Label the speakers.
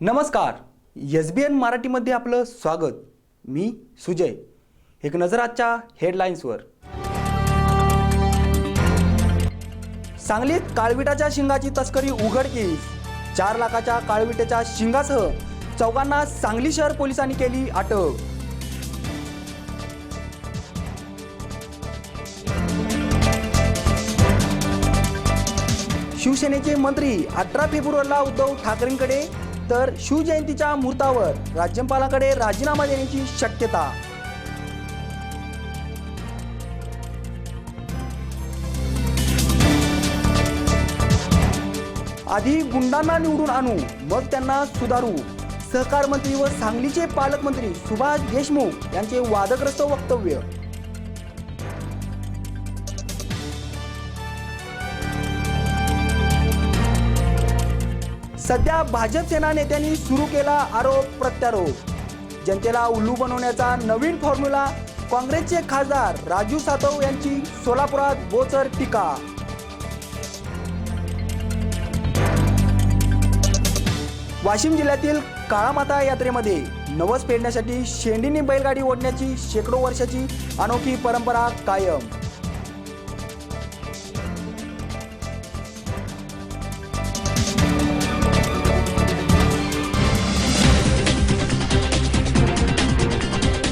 Speaker 1: नमस्कार. एस बी एन मराठीमध्ये आपलं स्वागत. मी सुजय. एक नजर आजच्या हेडलाईन्सवर. सांगलीत काळविटाच्या शिंगाची तस्करी उघडकीस चार लाखाच्या काळविटाच्या शिंगासह चौघांना सांगली शहर पोलिसांनी केली अटक. शिवसेनेचे मंत्री अठरा फेब्रुवारीला उद्धव ठाकरेंकडे तर शिवजयंतीच्या मुहूर्तावर राज्यपालांकडे राजीनामा देण्याची शक्यता. आधी गुंडांना निवडून आणू मग त्यांना सुधारू. सहकार मंत्री व सांगलीचे पालकमंत्री सुभाष देशमुख यांचे वादग्रस्त वक्तव्य. सध्या भाजप सेना नेत्यांनी सुरू केला आरोप प्रत्यारोप. जनतेला उल्लू बनवण्याचा नवीन फॉर्म्युला काँग्रेसचे खासदार राजू सातव यांची सोलापुरात बोचर टीका. वाशिम जिल्ह्यातील काळामाता यात्रेमध्ये नवस पेरण्यासाठी शेंडीने बैलगाडी ओढण्याची शेकडो वर्षाची अनोखी परंपरा कायम.